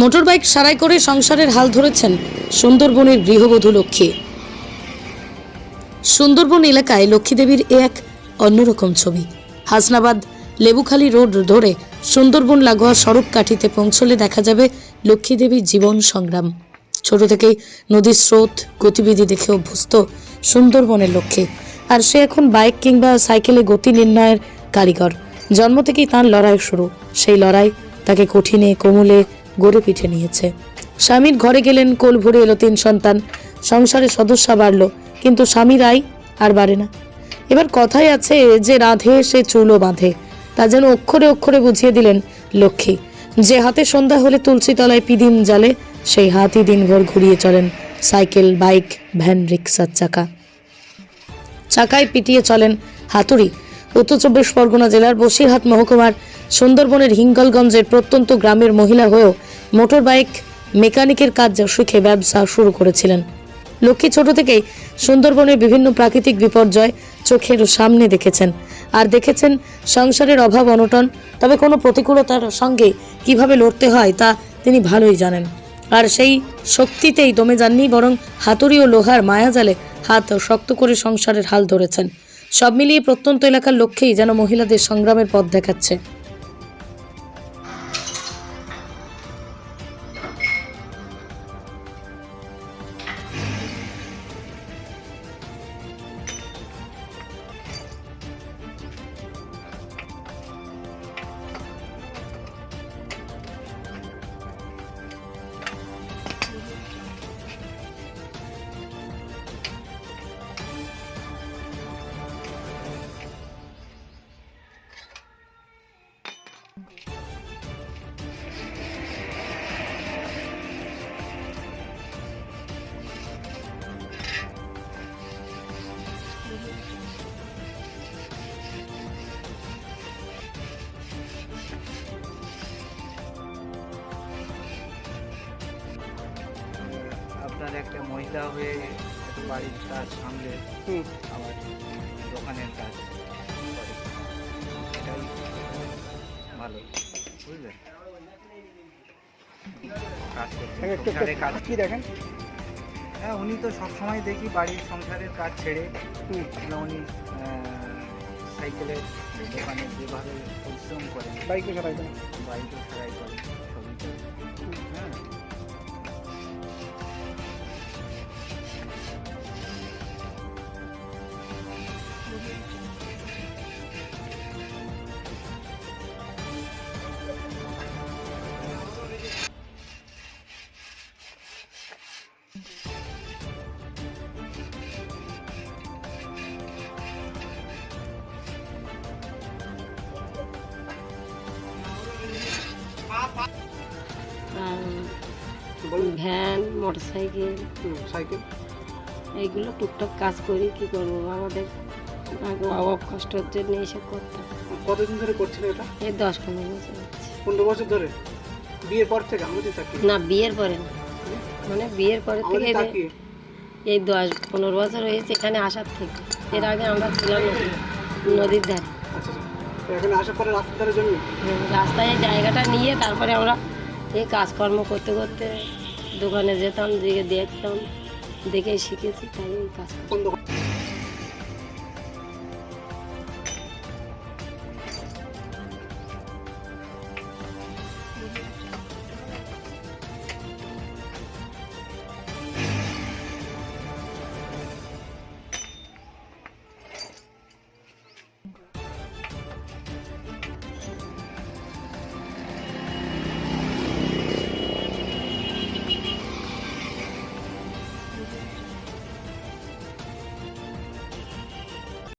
Motorbike সারাই করে সংসারের হাল ধরেছেন সুন্দরবনের গৃহবধূ লক্ষ্মী। সুন্দরবন এলাকায় লক্ষ্মীদেবীর এক অন্যরকম ছবি। হাসনাবাদ, লেবুখালী রোড ধরে সুন্দরবন লাগোয়া সড়ক কাঠিতে পৌঁছলে দেখা যাবে লক্ষ্মীদেবীর জীবন সংগ্রাম। ছোট থেকেই নদীর স্রোত, গতিবিধি দেখে অভ্যস্ত সুন্দরবনের লক্ষ্যে আর সে এখন বাইক কিংবা সাইকেলে গতি নির্ণয়ের কারিগর। জন্ম থেকেই তাঁর লড়াই শুরু। সেই লড়াই তাকে কঠিনে, কোমলে গড়ে পিঠে নিয়েছে। স্বামীর ঘরে গেলেন, কোল ভরে এলো তিন সন্তান। সংসারে সদস্যা বাড়লো, কিন্তু স্বামীর আয় আর বাড়ে না। এবার কথাই আছে যে রাধে সে চুলও বাঁধে। তা যেন অক্ষরে অক্ষরে বুঝিয়ে দিলেন লক্ষ্মী। যে হাতে সন্ধ্যা হলে তুলসী তলায় পিদিম জালে সেই হাতই দিনভর ঘুরিয়ে চলেন। সাইকেল, বাইক, ভ্যান রিক্সার চাকা। চাকায় পিটিয়ে চলেন হাতুড়ি। উত্তর চব্বিশ পরগনা জেলার বসিরহাট মহকুমার সুন্দরবনের হিঙ্গলগঞ্জের প্রত্যন্ত গ্রামের মহিলা হয়েও মোটর বাইক মেকানিকের কাজ শিখে ব্যবসা শুরু করেছিলেন। লক্ষ্মী ছোট থেকেই সুন্দরবনের বিভিন্ন প্রাকৃতিক বিপর্যয় চোখের সামনে দেখেছেন। আর দেখেছেন সংসারের অভাব, অনটন, তবে কোনো প্রতিকূলতার সঙ্গে কীভাবে লড়তে হয় তা তিনি ভালোই জানেন। আর সেই শক্তিতেই দমে যাননি, বরং হাতুড়ি ও লোহার মায়াজালে হাত শক্ত করে সংসারের হাল ধরেছেন। সব মিলিয়ে প্রত্যন্ত এলাকার লক্ষ্যেই যেন মহিলাদের সংগ্রামের পথ দেখাচ্ছে। আপনার একটা মহিলা হয়ে একটা বাড়ির কাজ সামলে আমার দোকানের কাজ করে। এটাই ভালো বুঝলেন কাজ কি দেখেন? হ্যাঁ উনি তো সবসময় দেখি বাড়ির সংসারের কাজ ছেড়ে। উনি সাইকেলের দোকানে যেভাবে পরিশ্রম করেন বাইকে সারাই দেন। বাইকও সারাই করেন। Van motorcycle cycle. এইগুলো টুকটাক কাজ করি কি করব? আমাদের আগে অভাব কষ্টের জন্য এসব করতাম। কতদিন ধরে করছিলেন এটা? এই দশ পনেরো বছর পনেরো বছর ধরে? বিয়ের পর থেকে আমাদের চাকরি না বিয়ের পরে না। মানে বিয়ের পরে থেকে এই দশ পনেরো বছর হয়েছে এখানে আসার থেকে। এর আগে আমরা ছিলাম নদীর ধারে। আচ্ছা আচ্ছা। তো এখানে আসার পরে রাস্তার জন্য হুম, রাস্তায় এই জায়গাটা নিয়ে তারপরে আমরা এই কাজকর্ম করতে করতে দোকানে যেতাম দিকে দেখতাম দেখে শিখেছি তাই এই কাজ। কোন